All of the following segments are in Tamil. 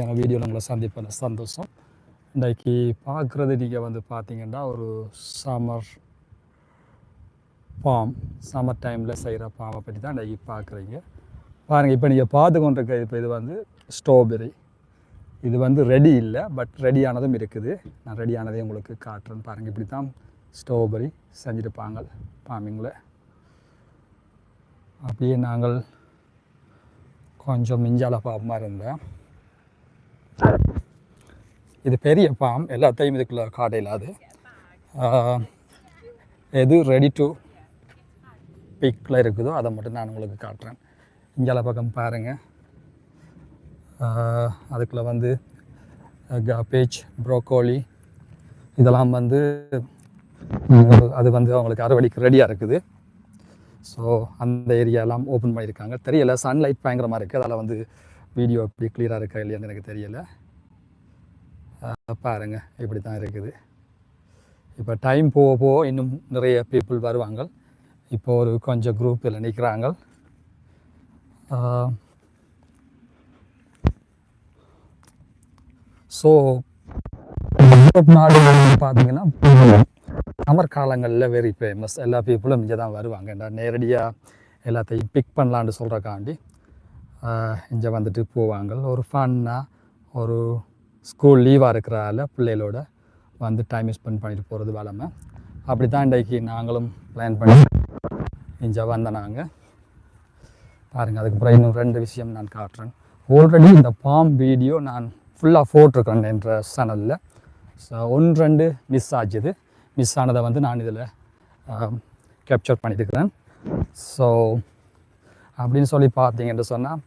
என் வீடியோவில் உங்களை சந்திப்பதில் சந்தோஷம். இன்றைக்கு பார்க்குறது நீங்கள் வந்து பார்த்தீங்கன்னா ஒரு சம்மர் பாம் சம்மர் டைமில் செய்கிற பாம்பை பற்றி தான் இன்றைக்கி பார்க்குறீங்க பாருங்கள் இப்போ நீங்கள் பார்த்து கொண்டிருக்க இப்போ இது வந்து ஸ்ட்ராபெரி இது வந்து ரெடி இல்லை பட் ரெடியானதும் இருக்குது. நான் ரெடியானதே உங்களுக்கு காட்டுறேன். பாருங்கள் இப்படி தான் ஸ்ட்ராபெரி செஞ்சுருப்பாங்க பாமிங்கில் அப்படியே நாங்கள் கொஞ்சம் மிஞ்சால பாம்பமாக இருந்தேன். இது பெரிய பாம் எல்லாத்தையும் இதுக்குள்ளே காடை அது. எது ரெடி டு பிக்கில் இருக்குதோ அதை மட்டும் நான் உங்களுக்கு காட்டுறேன். இங்கே பக்கம் பாருங்கள் அதுக்குள்ளே வந்து பேஜ் ப்ரோக்கோலி இதெல்லாம் வந்து அது வந்து அவங்களுக்கு அறுவடைக்கு ரெடியாக இருக்குது. ஸோ அந்த ஏரியாலாம் ஓப்பன் பண்ணியிருக்காங்க. தெரியல சன்லைட் பயங்கரமாக இருக்குது அதில் வந்து வீடியோ எப்படி கிளியராக இருக்கா இல்லையான்னு எனக்கு தெரியலை. பாருங்கள் இப்படி தான் இருக்குது. இப்போ டைம் போக போக இன்னும் நிறைய பீப்புள் வருவாங்க. இப்போ ஒரு கொஞ்சம் குரூப்பில் நிற்கிறாங்க ஸோ நாடு பார்த்தீங்கன்னா சமர் காலங்களில் வெரி ஃபேமஸ் எல்லா பீப்புளும் இங்கே தான் வருவாங்க. நேரடியாக எல்லாத்தையும் பிக் பண்ணலான்னு சொல்கிறக்காண்டி இங்கே வந்துட்டு போவாங்க. ஒரு ஃபன்னாக ஒரு ஸ்கூல் லீவாக இருக்கிறால பிள்ளைகளோட வந்து டைம் ஸ்பெண்ட் பண்ணிட்டு போகிறது வளமை அப்படி தான் இன்றைக்கு நாங்களும் பிளான் பண்ணி இங்கே வந்த நாங்கள் பாருங்கள் அதுக்கப்புறம் இன்னும் ரெண்டு விஷயம் நான் காட்டுறேன். ஆல்ரெடி இந்த பாம் வீடியோ நான் ஃபுல்லாக போட்டிருக்கேன் என்ற சேனலில் ஸோ ஒன்று ரெண்டு மிஸ் ஆச்சுது. மிஸ் ஆனதை வந்து நான் இதில் கேப்சர் பண்ணியிருக்கிறேன். ஸோ அப்படின்னு சொல்லி பார்த்தீங்கன்னு சொன்னால்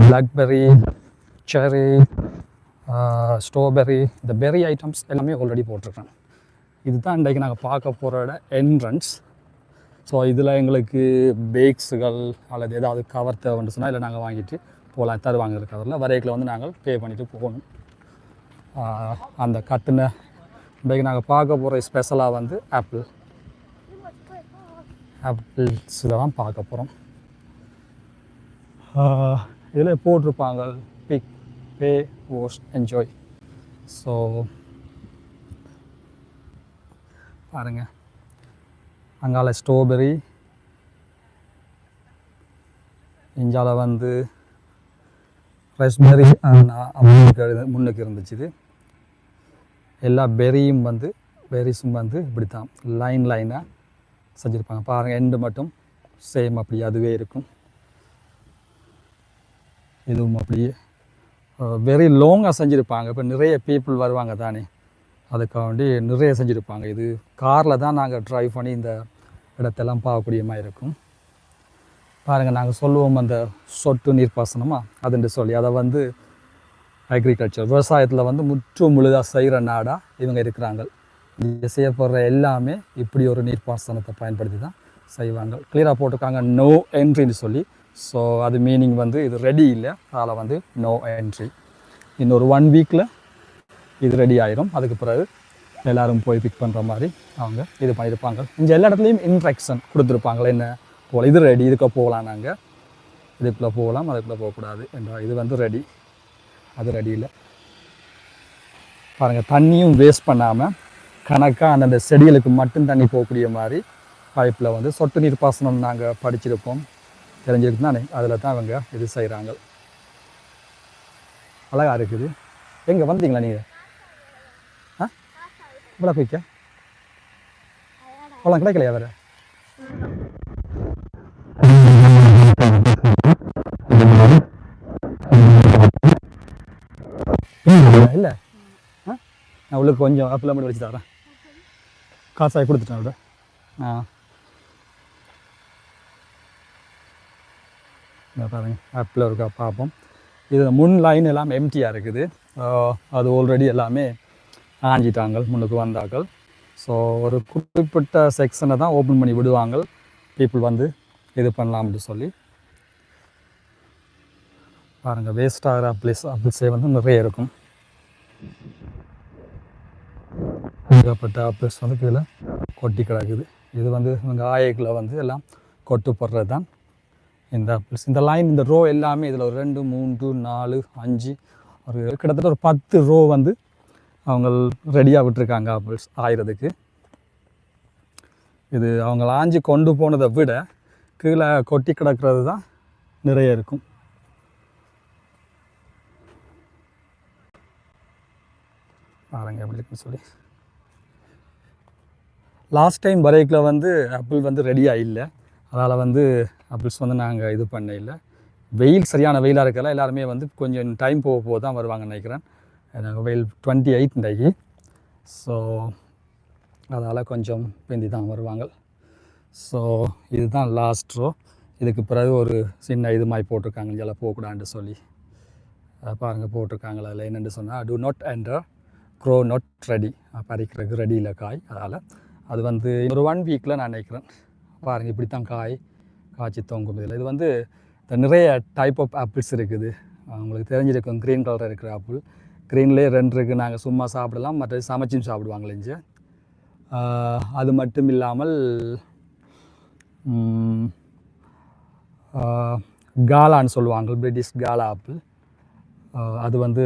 பிளாக்பெர்ரி செரி ஸ்ட்ராபெர்ரி இந்த பெர்ரி ஐட்டம்ஸ் எல்லாமே ஆல்ரெடி போட்டிருக்கேன். இதுதான் இன்றைக்கு நாங்கள் பார்க்க போகிற என்ட்ரன்ஸ் ஸோ இதில் எங்களுக்கு பேக்ஸுகள் அல்லது ஏதாவது கவர் தேவைன்னு சொன்னால் இல்லை நாங்கள் வாங்கிட்டு போகலாம் தருவாங்க கவரில் வரைக்கில் வந்து நாங்கள் பே பண்ணிவிட்டு போகணும். அந்த கட்டின இன்றைக்கு நாங்கள் பார்க்க போகிற ஸ்பெஷலாக வந்து ஆப்பிள் ஆப்பிள்ஸில் தான் பார்க்க போகிறோம் இதில் போட்டிருப்பாங்க. பிக் பே வாஷ் என்ஜாய் ஸோ பாருங்கள் அங்கால ஸ்ட்ராபெரி இஞ்சால வந்து ரஸ்பெரி முன்னுக்கு முன்னுக்கு இருந்துச்சு இது. எல்லா பெரியும் வந்து பெரிஸும் வந்து இப்படி தான் லைன் லைனாக செஞ்சுருப்பாங்க பாருங்கள் எண்டு மட்டும் சேம் அப்படி அதுவே இருக்கும். இதுவும் அப்படியே வெரி லாங்காக செஞ்சுருப்பாங்க. இப்போ நிறைய பீப்புள் வருவாங்க தானே. அதுக்காண்டி நிறைய செஞ்சுருப்பாங்க. இது காரில் தான் நாங்கள் ட்ரைவ் பண்ணி இந்த இடத்தெல்லாம் பார்க்கக்கூடியமாக இருக்கும். பாருங்கள் நாங்கள் சொல்லுவோம் அந்த சொட்டு நீர்ப்பாசனமாக அதுன்னு சொல்லி அதை வந்து அக்ரிகல்ச்சர் விவசாயத்தில் வந்து முற்று முழுதாக செய்கிற நாடாக இவங்க இருக்கிறாங்க. இங்கே செய்யப்படுற எல்லாமே இப்படி ஒரு நீர்ப்பாசனத்தை பயன்படுத்தி தான் செய்வாங்க. கிளியராக போட்டிருக்காங்க நோ என்ட்ரின்னு சொல்லி. ஸோ அது மீனிங் வந்து இது ரெடி இல்லை. அதில் வந்து நோ என்ட்ரி இன்னொரு ஒன் வீக்கில் இது ரெடி ஆயிரும். அதுக்கு பிறகு எல்லாரும் போய் பிக் பண்ணுற மாதிரி அவங்க இது பண்ணியிருப்பாங்க இங்கே எல்லா இடத்துலையும் இன்ட்ராக்ஷன் கொடுத்துருப்பாங்களே என்ன? போல் இது ரெடி இதுக்கு போகலாம் நாங்கள் இதுக்குள்ளே போகலாம் அதுக்குள்ளே போகக்கூடாது என்ற இது வந்து ரெடி அது ரெடி இல்லை. பாருங்கள் தண்ணியும் வேஸ்ட் பண்ணாமல் கணக்காக அந்தந்த செடிகளுக்கு மட்டும் தண்ணி போகக்கூடிய மாதிரி பைப்பில் வந்து சொட்டு நீர் பாசனம் நாங்கள் படிச்சிருப்போம். தெரிஞ்சிருக்கு தானே அதில் தான் அவங்க இது செய்கிறாங்க அழகாக இருக்குது. எங்கே வந்தீங்களா நீங்கள் ஆ? இவ்வளோ குயிக்கா பழம் கிடைக்கலையா வேறு? இல்லை. ஆ? நான் உள்ளுக்கு கொஞ்சம் ஆப்பிள் மட்டும் வச்சு தரேன். காசாய் கொடுத்துட்டேன் அவட ஆ. இந்த பாருங்கள் ஆப்பில் இருக்கா பார்ப்போம் இது முன் லைன் எல்லாம் எம்டியாக இருக்குது. அது ஆல்ரெடி எல்லாமே ஆஞ்சிட்டாங்க முன்னுக்கு வந்தார்கள். ஸோ ஒரு குறிப்பிட்ட செக்ஷனை தான் ஓப்பன் பண்ணி விடுவாங்க பீப்புள் வந்து இது பண்ணலாம்னு சொல்லி. பாருங்கள் வேஸ்ட் ஆகிற பிளேஸ் ஆப்பிள்ஸே வந்து நிறைய இருக்கும். ஏகப்பட்ட ஆப்பிள்ஸ் வந்து கீழே கொட்டி கிடக்குது. இது வந்து இவங்க ஆயக்கில் வந்து எல்லாம் கொட்டு போடுறது தான். இந்த ஆப்பிள்ஸ் இந்த லைன் இந்த ரோ எல்லாமே இதில் ஒரு ரெண்டு மூன்று நாலு அஞ்சு ஒரு கிட்டத்தட்ட ஒரு பத்து ரோ வந்து அவங்க ரெடியாக விட்டுருக்காங்க ஆப்பிள்ஸ் ஆயிரதுக்கு. இது அவங்க ஆஞ்சி கொண்டு போனதை விட கீழே கொட்டி கிடக்கிறது தான் நிறைய இருக்கும். பாருங்க எப்படி இருக்குன்னு சொல்லி. லாஸ்ட் டைம் வரைக்கில் வந்து ஆப்பிள் வந்து ரெடியாக இல்லை. அதனால் வந்து ஆப்பிள்ஸ் வந்து நாங்கள் இது பண்ண வெயில் சரியான வெயிலாக இருக்கல எல்லாருமே வந்து கொஞ்சம் டைம் போக போக தான் வருவாங்கன்னு நினைக்கிறேன். நாங்கள் வெயில் டுவெண்ட்டி எயிட் இன்றைக்கு ஸோ அதால் கொஞ்சம் பிந்தி தான் வருவாங்க. ஸோ இதுதான் லாஸ்ட் ரோ இதுக்கு பிறகு ஒரு சின்ன இது மாதிரி போட்டிருக்காங்க. இதெல்லாம் போகக்கூடாதுன்னு சொல்லி. பாருங்கள் போட்டிருக்காங்களா அதில் என்னென்னு சொன்னால் do not and grow not ready பறிக்கிறதுக்கு ரெடியில் காய் அதால். அது வந்து ஒரு ஒன் வீக்கில் நான் நினைக்கிறேன். பாருங்கள் இப்படி தான் காய். காய்ச்சி தொங்கும் இதில் இது வந்து நிறைய டைப் ஆஃப் ஆப்பிள்ஸ் இருக்குது. உங்களுக்கு தெரிஞ்சிருக்கும் க்ரீன் கலர் இருக்கிற ஆப்பிள் க்ரீன்லேயே ரெண்டு இருக்குது நாங்கள் சும்மா சாப்பிடலாம் மற்ற சமைச்சும் சாப்பிடுவாங்களே அது மட்டும் இல்லாமல் காலான்னு சொல்லுவாங்க பிரிட்டிஷ் காலா ஆப்பிள் அது வந்து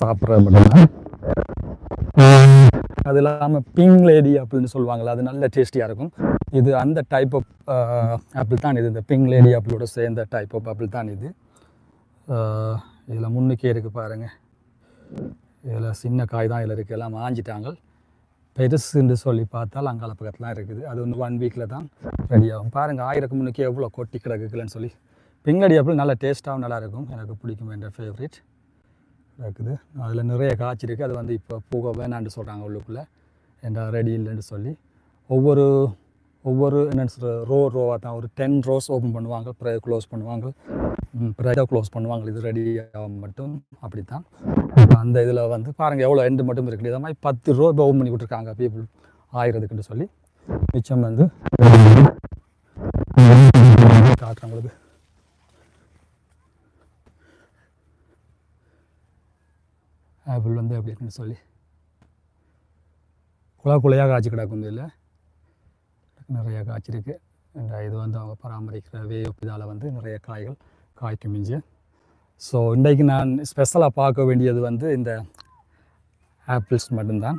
சாப்பிட்ற மட்டும்தான் அது இல்லாமல் பிங் லேடி ஆப்பிள்னு சொல்லுவாங்கள்ல அது நல்ல டேஸ்டியாக இருக்கும். இது அந்த டைப் ஆஃப் ஆப்பிள் தான் இது. இந்த பிங் லேடி ஆப்பிளோட சேர்ந்த டைப் ஆஃப் ஆப்பிள் தான் இது. Uh, இதில் முன்னுக்கே இருக்குது பாருங்கள் இதில் சின்ன காய் தான் இதில் இருக்குது எல்லாம் மாஞ்சிட்டாங்க பெருசுன்னு சொல்லி பார்த்தால் அங்கால பக்கத்துலாம் இருக்குது. அது வந்து ஒன் வீக்கில் தான் ரெடி ஆகும். பாருங்கள் ஆயிரக்கு முன்னுக்கே எவ்வளோ கொட்டி கிடக்குதுன்னு சொல்லி. பிங்கடி ஆப்பிள் நல்லா டேஸ்ட்டாகவும் நல்லாயிருக்கும் எனக்கு பிடிக்கும் என்ற ஃபேவரேட் இருக்குது. அதில் நிறைய காய்ச்சி இருக்குது அது வந்து இப்போ போக வேணான்னு சொல்கிறாங்க உள்ளுக்குள்ளே. என்ற ரெடி இல்லைன்னு சொல்லி. ஒவ்வொரு ஒவ்வொரு என்னென்னு சொல்கிற ரோ ரோவாக தான். ஒரு டென் ரோஸ் ஓப்பன் பண்ணுவாங்க. பிறகு க்ளோஸ் பண்ணுவாங்க. ம், க்ளோஸ் பண்ணுவாங்க. இது ரெடி மட்டும் அப்படி தான் அந்த இதில் வந்து பாருங்கள் எவ்வளோ எண்டு மட்டும் இருக்குது இதை மாதிரி பத்து ரோ இப்போ ஓப்பன் பண்ணி விட்ருக்காங்க பீப்புள் ஆயிரத்துக்குன்னு சொல்லி. மிச்சம் வந்து காட்டுறேன் ஆப்பிள் வந்து எப்படி இருக்குன்னு சொல்லி. குழா குழையாக காய்ச்சி கிடக்கும் இதில். நிறையா காய்ச்சிருக்கு. இந்த இது வந்து அவங்க பராமரிக்கிற வே இதால் வந்து நிறைய காய்கள் காய்க்கும் மிஞ்சு. ஸோ இன்றைக்கு நான் ஸ்பெஷலாக பார்க்க வேண்டியது வந்து இந்த ஆப்பிள்ஸ் மட்டும்தான்.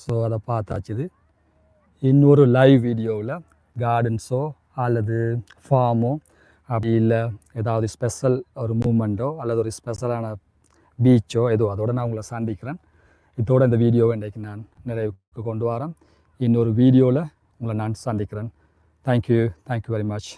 ஸோ அதை பார்த்தாச்சுது இன்னொரு லைவ் வீடியோவில் கார்டன்ஸோ அல்லது ஃபார்மோ அப்படி இல்லை ஏதாவது ஸ்பெஷல் ஒரு மூமெண்ட்டோ அல்லது ஒரு ஸ்பெஷலான பீச்சோ ஏதோ அதோட நான் உங்களை சந்திக்கிறேன். இதோட இந்த வீடியோவை இன்றைக்கு நான் நிறைவுக்கு கொண்டு வரேன். இன்னொரு வீடியோவில் உங்களை நான் சந்திக்கிறேன். Thank you thank you very much